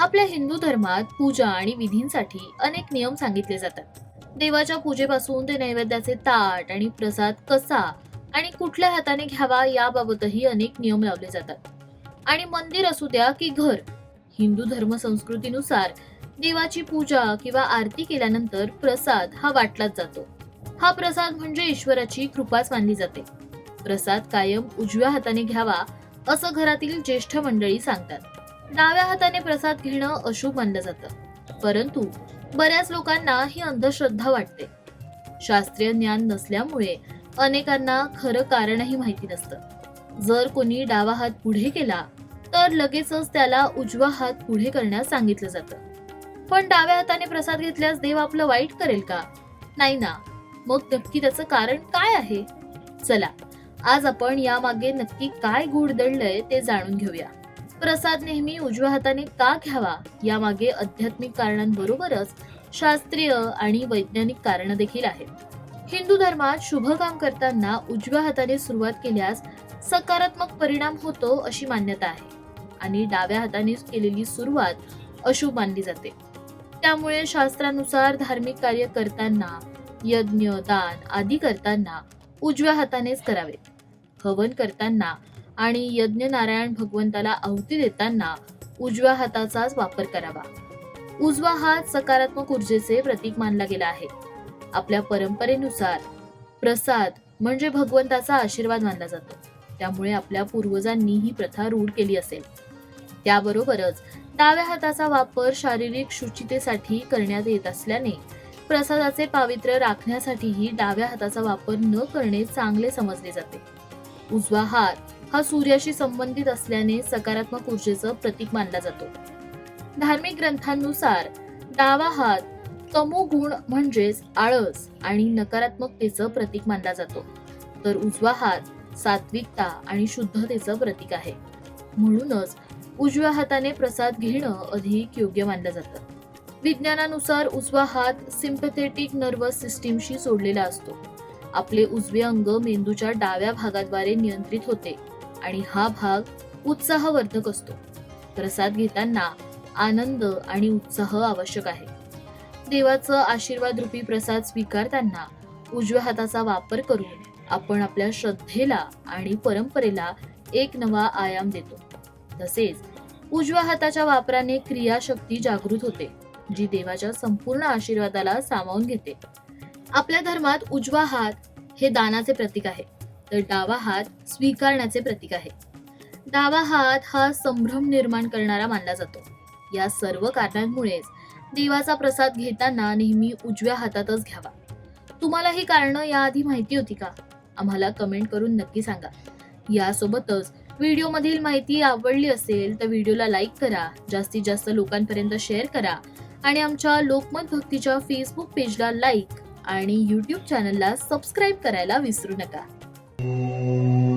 आपल्या हिंदू धर्मात पूजा आणि विधींसाठी अनेक नियम सांगितले जातात. देवाच्या पूजेपासून ते नैवेद्याचे ताट आणि प्रसाद कसा आणि कुठल्या हाताने घ्यावा याबाबतही अनेक नियम लावले जातात. आणि मंदिर असू द्या की घर हिंदू धर्म संस्कृतीनुसार देवाची पूजा किंवा आरती केल्यानंतर प्रसाद हा वाटलाच जातो. हा प्रसाद म्हणजे ईश्वराची कृपाच मानली जाते. प्रसाद कायम उजव्या हाताने घ्यावा असं घरातील ज्येष्ठ मंडळी सांगतात. डाव्या हाताने प्रसाद घेणं अशुभ मानलं जातं. परंतु बऱ्याच लोकांना ही अंधश्रद्धा वाटते. शास्त्रीय ज्ञान नसल्यामुळे अनेकांना खरं कारणही माहिती नसतं. जर कोणी डावा हात पुढे केला तर लगेचच त्याला उजवा हात पुढे करण्यास सांगितलं जातं. पण डाव्या हाताने प्रसाद घेतल्यास देव आपलं वाईट करेल का? नाही ना. मग नक्की त्याचं कारण काय आहे? चला आज आपण यामागे नक्की काय गूढ दडलंय ते जाणून घेऊया. प्रसाद नेहमी उजव्या हाताने का घ्यावा? यामागे आध्यात्मिक कारणांबरोबरच शास्त्रीय आणि वैज्ञानिक कारण देखील आहेत. हिंदू धर्मात शुभ काम करताना उजव्या हाताने सुरुवात केल्यास सकारात्मक परिणाम होतो अशी मान्यता आहे. आणि डाव्या हाताने केलेली सुरुवात अशुभ मानली जाते. त्यामुळे शास्त्रानुसार धार्मिक कार्य करताना यज्ञ दान आदी करताना उजव्या हातानेच करावेत. हवन करताना आणि यज्ञ नारायण भगवंताला आहुती देताना उजव्या हाताचाच वापर करावा. उजवा हात सकारात्मक ऊर्जेचे प्रतीक मानला गेला आहे. आपल्या परंपरेनुसार प्रसाद म्हणजे भगवंताचा आशीर्वाद मानला जातो. त्यामुळे आपल्या पूर्वजांनी ही प्रथा रूढ केली असेल. त्याबरोबरच डाव्या हाताचा वापर शारीरिक शुचितेसाठी करण्यात येत असल्याने प्रसादाचे पावित्र्य राखण्यासाठीही डाव्या हाताचा वापर न करणे चांगले समजले जाते. उजवा हात हा सूर्याशी संबंधित असल्याने सकारात्मक ऊर्जेचं प्रतीक मानला जातो. धार्मिक ग्रंथांनुसार डावा हात तमोगुण म्हणजेच आळस आणि नकारात्मकतेचं प्रतीक मानला जातो. तर उजवा हात सात्विकता आणि शुद्धतेचं प्रतीक आहे. म्हणूनच उजव्या हाताने प्रसाद घेणं अधिक योग्य मानलं जातं. विज्ञानानुसार उजवा हात सिम्पथेटिक नर्वस सिस्टीमशी जोडलेला असतो. आपले उजवे अंग मेंदूच्या डाव्या भागाद्वारे नियंत्रित होते. आणि हा भाग उत्साहवर्धक असतो. प्रसाद घेताना आनंद आणि उत्साह आवश्यक आहे. देवाचं आशीर्वाद रूपी प्रसाद स्वीकारताना उजव्या हाताचा वापर करून आपण आपल्या श्रद्धेला आणि परंपरेला एक नवा आयाम देतो. तसेच उजव्या हाताच्या वापराने क्रियाशक्ती जागृत होते जी देवाच्या संपूर्ण आशीर्वादाला सामावून घेते. आपल्या धर्मात उजवा हात हे दानाचे प्रतीक आहे. तर डावा हात स्वीकारण्याचे प्रतीक आहे. डावा हात हा संभ्रम निर्माण करणारा मानला जातो. या सर्व कारणांमुळेच देवाचा प्रसाद घेताना नेहमी उजव्या हातातच घ्यावा. तुम्हाला ही कारणं याआधी माहिती होती का? आम्हाला कमेंट करून नक्की सांगा. यासोबतच व्हिडिओमधील माहिती आवडली असेल तर व्हिडिओला लाईक करा जास्तीत जास्त लोकांपर्यंत शेअर करा आणि आमच्या लोकमत भक्तीच्या फेसबुक पेजला लाईक आणि यूट्यूब चॅनलला सबस्क्राईब करायला विसरू नका. Thank you.